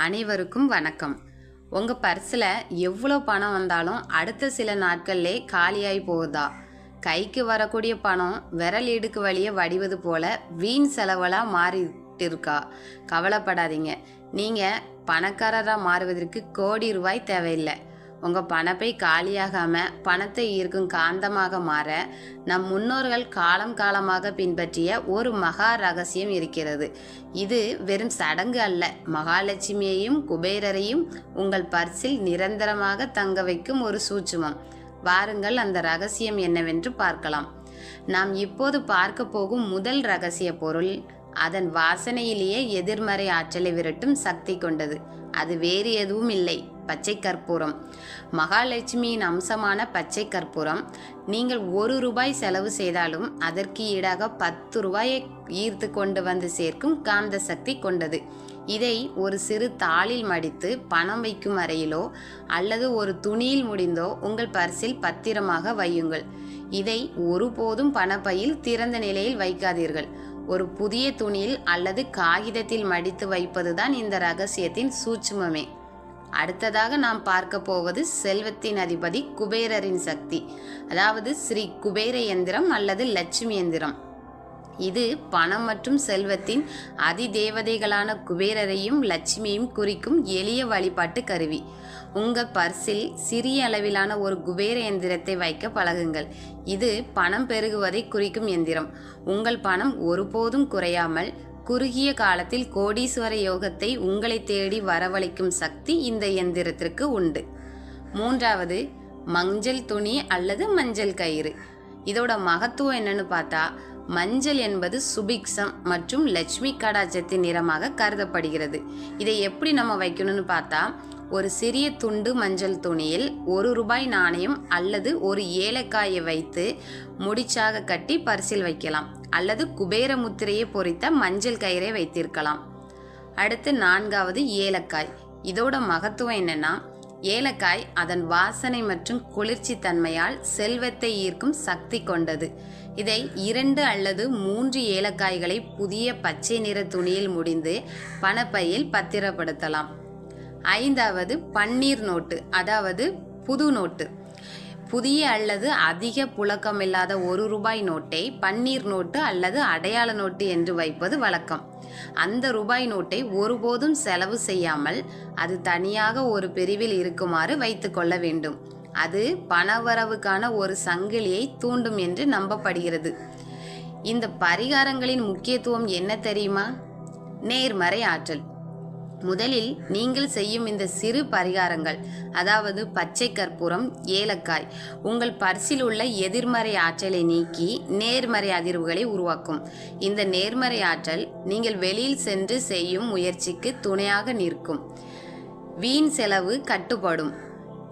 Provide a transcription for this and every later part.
அனைவருக்கும் வணக்கம். உங்கள் பர்ஸில் எவ்வளோ பணம் வந்தாலும் அடுத்த சில நாட்கள்லே காலியாகி போகுதா? கைக்கு வரக்கூடிய பணம் விரல் இடுக்கு வழியே வடிவது போல வீண் செலவெல்லாம் மாறிட்டு இருக்கா கவலைப்படாதீங்க. நீங்கள் பணக்காரராக மாறுவதற்கு கோடி ரூபாய் தேவையில்லை. உங்கள் பணப்பை காலியாகாமல் பணத்தை ஈர்க்கும் காந்தமாக மாற நம் முன்னோர்கள் காலம் காலமாக பின்பற்றிய ஒரு மகா ரகசியம் இருக்கிறது. இது வெறும் சடங்கு அல்ல. மகாலட்சுமியையும் குபேரரையும் உங்கள் பர்சில் நிரந்தரமாக தங்க வைக்கும் ஒரு சூட்சுமம். வாருங்கள் அந்த ரகசியம் என்னவென்று பார்க்கலாம். நாம் இப்போது பார்க்க போகும் முதல் ரகசிய பொருள் அதன் வாசனையிலேயே எதிர்மறை ஆற்றலை விரட்டும் சக்தி கொண்டது. அது வேறு எதுவும் இல்லை. பச்சை கற்பூரம். மகாலட்சுமியின் அம்சமான பச்சை கற்பூரம். நீங்கள் ஒரு ரூபாய் செலவு செய்தாலும் அதற்கு ஈடாக பத்து ரூபாயை ஈர்த்து கொண்டு வந்து சேர்க்கும் காந்த சக்தி கொண்டது. இதை ஒரு சிறு தாளில் மடித்து பணம் வைக்கும் அறையிலோ அல்லது ஒரு துணியில் முடிந்தோ உங்கள் பர்சில் பத்திரமாக வையுங்கள். இதை ஒருபோதும் பணப்பையில் திறந்த நிலையில் வைக்காதீர்கள். ஒரு புதிய துணியில் அல்லது காகிதத்தில் மடித்து வைப்பதுதான் இந்த ரகசியத்தின் சூட்சுமமே. அடுத்ததாக நாம் பார்க்க போவது செல்வத்தின் அதிபதி குபேரரின் சக்தி. அதாவது ஸ்ரீ குபேர எந்திரம் அல்லது லட்சுமி எந்திரம் இது பணம் மற்றும் செல்வத்தின் அதிதேவதைகளான குபேரரையும் லட்சுமியும் குறிக்கும் எளிய வழிபாட்டு கருவி. உங்கள் பர்சில் சிறிய அளவிலான ஒரு குபேர எந்திரத்தை வைக்க பழகுங்கள். இது பணம் பெருகுவதை குறிக்கும் எந்திரம். உங்கள் பணம் ஒருபோதும் குறையாமல் குறுகிய காலத்தில் கோடீஸ்வர யோகத்தை உங்களை தேடி வரவழைக்கும் சக்தி இந்த எந்திரத்திற்கு உண்டு. மூன்றாவது மஞ்சள் துணி அல்லது மஞ்சள் கயிறு. இதோட மகத்துவம் என்னன்னு பார்த்தா மஞ்சள் என்பது சுபிக்ஷம் மற்றும் லட்சுமி கடாச்சத்தின் நிறமாக கருதப்படுகிறது. இதை எப்படி நம்ம வைக்கணும்னு பார்த்தா ஒரு சிறிய துண்டு மஞ்சள் துணியில் ஒரு ரூபாய் நாணயம் அல்லது ஒரு ஏலக்காயை வைத்து முடிச்சாக கட்டி பரிசில் வைக்கலாம். அல்லது குபேர முத்திரையை பொறித்த மஞ்சள் கயிறை வைத்திருக்கலாம். அடுத்து நான்காவது ஏலக்காய். இதோட மகத்துவம் என்னென்னா ஏலக்காய் அதன் வாசனை மற்றும் குளிர்ச்சி தன்மையால் செல்வத்தை ஈர்க்கும் சக்தி கொண்டது. இதை இரண்டு அல்லது மூன்று ஏலக்காய்களை புதிய பச்சை நிற துணியில் முடிந்து பணப்பையில் பத்திரப்படுத்தலாம். ஐந்தாவது பன்னீர் நோட்டு அதாவது புது நோட்டு. புதிய அல்லது அதிக புழக்கமில்லாத ஒரு ரூபாய் நோட்டை பன்னீர் நோட்டு அல்லது அடையாள நோட்டு என்று வைப்பது வழக்கம். அந்த ரூபாய் நோட்டை ஒருபோதும் செலவு செய்யாமல் அது தனியாக ஒரு பிரிவில் இருக்குமாறு வைத்துக்கொள்ள வேண்டும். அது பணவரவுக்கான ஒரு சங்கிலியை தூண்டும் என்று நம்பப்படுகிறது. இந்த பரிகாரங்களின் முக்கியத்துவம் என்ன தெரியுமா? நேர்மறை ஆற்றல். முதலில் நீங்கள் செய்யும் இந்த சிறு பரிகாரங்கள் அதாவது பச்சை கற்பூரம் ஏலக்காய் உங்கள் பர்சில் உள்ள எதிர்மறை ஆற்றலை நீக்கி நேர்மறை அதிர்வுகளை உருவாக்கும். இந்த நேர்மறை ஆற்றல் நீங்கள் வெளியில் சென்று செய்யும் முயற்சிக்கு துணையாக நிற்கும். வீண் செலவு கட்டுப்படும்.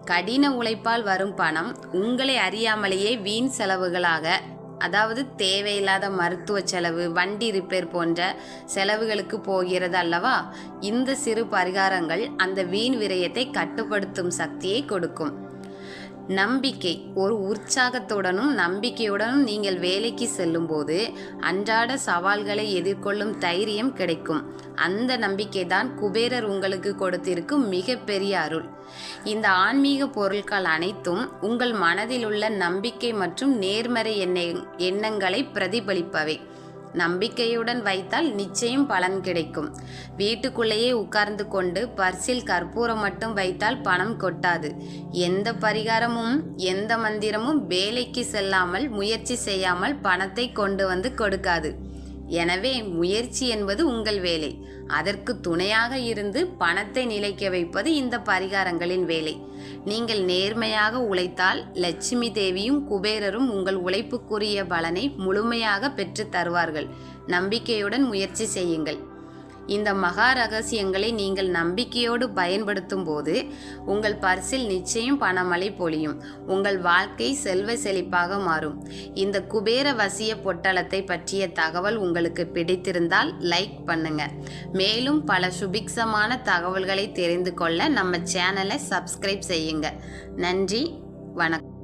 கடின உழைப்பால் வரும் பணம் உங்களை அறியாமலேயே வீண் செலவுகளாக அதாவது தேவையில்லாத மருத்துவ செலவு வண்டி ரிப்பேர் போன்ற செலவுகளுக்கு போகிறது அல்லவா? இந்த சிறு பரிகாரங்கள் அந்த வீண் விரயத்தை கட்டுப்படுத்தும் சக்தியை கொடுக்கும். நம்பிக்கை. ஒரு உற்சாகத்துடனும் நம்பிக்கையுடனும் நீங்கள் வேலைக்கு செல்லும்போது அன்றாட சவால்களை எதிர்கொள்ளும் தைரியம் கிடைக்கும். அந்த நம்பிக்கை தான் குபேரர் உங்களுக்கு கொடுத்திருக்கும் மிகப்பெரிய அருள். இந்த ஆன்மீக பொருட்கள் அனைத்தும் உங்கள் மனதில் உள்ள நம்பிக்கை மற்றும் நேர்மறை எண்ணெய் எண்ணங்களை பிரதிபலிப்பவை. நம்பிக்கையுடன் வைத்தால் நிச்சயம் பலன் கிடைக்கும். வீட்டுக்குள்ளேயே உட்கார்ந்து கொண்டு பர்சில் கற்பூரம் மட்டும் வைத்தால் பணம் கொட்டாது. எந்த பரிகாரமும் எந்த மந்திரமும் வேலைக்கு செல்லாமல் முயற்சி செய்யாமல் பணத்தை கொண்டு வந்து கொடுக்காது. எனவே முயற்சி என்பது உங்கள் வேலை. அதற்கு துணையாக இருந்து பணத்தை நிலைக்க வைப்பது இந்த பரிகாரங்களின் வேலை. நீங்கள் நேர்மையாக உழைத்தால் லட்சுமி தேவியும் குபேரரும் உங்கள் உழைப்புக்குரிய பலனை முழுமையாக பெற்று தருவார்கள். நம்பிக்கையுடன் முயற்சி செய்யுங்கள். இந்த மகா ரகசியங்களை நீங்கள் நம்பிக்கையோடு பயன்படுத்தும் போது உங்கள் பர்சில் நிச்சயம் பணமழை பொழியும். உங்கள் வாழ்க்கை செல்வ செழிப்பாக மாறும். இந்த குபேர வசிய பொட்டலத்தை பற்றிய தகவல் உங்களுக்கு பிடித்திருந்தால் லைக் பண்ணுங்க. மேலும் பல சுபிக்ஷமான தகவல்களை தெரிந்து கொள்ள நம்ம சேனலை சப்ஸ்கிரைப் செய்யுங்க. நன்றி வணக்கம்.